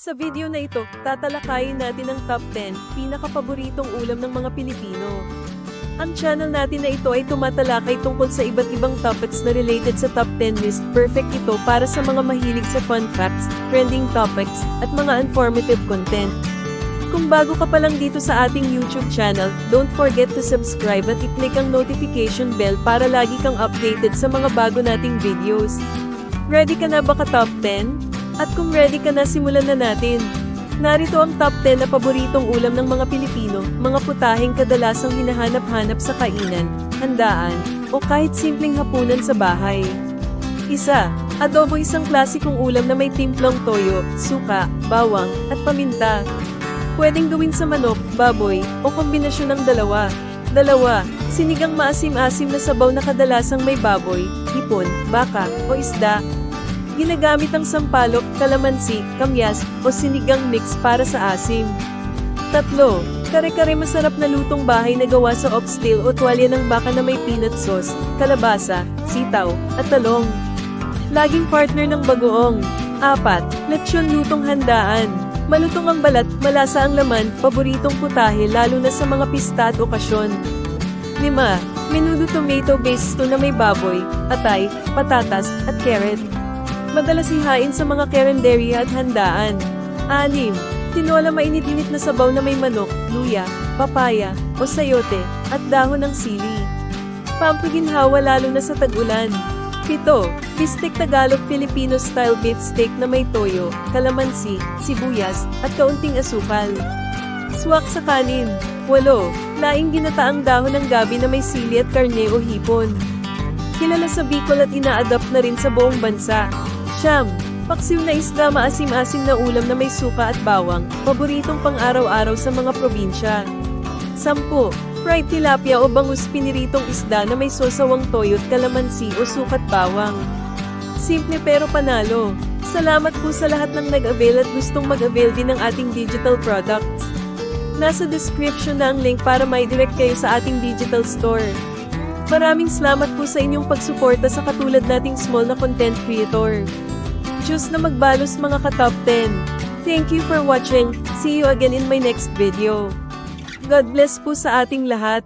Sa video na ito, tatalakayin natin ang top 10 pinakapaboritong ulam ng mga Pilipino. Ang channel natin na ito ay tumatalakay tungkol sa iba't ibang topics na related sa top 10 list. Perfect ito para sa mga mahilig sa fun facts, trending topics, at mga informative content. Kung bago ka pa lang dito sa ating YouTube channel, don't forget to subscribe at i-click ang notification bell para lagi kang updated sa mga bago nating videos. Ready ka na ba ka top 10? At kung ready ka na, simulan na natin. Narito ang top 10 na paboritong ulam ng mga Pilipino, mga putaheng kadalasang hinahanap-hanap sa kainan, handaan, o kahit simpleng hapunan sa bahay. Isa, adobo isang klasikong ulam na may timplong toyo, suka, bawang, at paminta. Pwedeng gawin sa manok, baboy, o kombinasyon ng dalawa. Dalawa, sinigang maasim-asim na sabaw na kadalasang may baboy, hipon, baka, o isda. Ginagamit ang sampalok, kalamansi, kamyas, o sinigang mix para sa asim. Tatlo, kare-kare masarap na lutong bahay na gawa sa oxtail o tuwalya ng baka na may peanut sauce, kalabasa, sitaw, at talong. Laging partner ng bagoong. Apat, lechon lutong handaan. Malutong ang balat, malasa ang laman, paboritong putahe lalo na sa mga pista at okasyon. 5. Menudo tomato-based stew na may baboy, atay, patatas, at carrot. Madalas hihain sa mga karinderya at handaan. 6. Tinola mainit-init na sabaw na may manok, luya, papaya, o sayote, at dahon ng sili. Pampuginhawa lalo na sa tag-ulan. 7. Bistek Tagalog Filipino style beef steak na may toyo, kalamansi, sibuyas, at kaunting asukal. Swak sa kanin. 8. Laing ginataang dahon ng gabi na may sili at karne o hipon. Kilala sa Bicol at ina-adapt na rin sa buong bansa. Siyam. Paksiw na isda maasim-asim na ulam na may suka at bawang, paboritong pang-araw-araw sa mga probinsya. 10. Fried tilapia o bangus piniritong isda na may sosawang toyo at kalamansi o sukat bawang. Simple pero panalo. Salamat po sa lahat ng nag-avail at gustong mag-avail din ng ating digital products. Nasa description na ang link para may direct kayo sa ating digital store. Maraming salamat po sa inyong pagsuporta sa katulad nating small na content creator. Diyos na magbalos mga ka-top 10. Thank you for watching. See you again in my next video. God bless po sa ating lahat.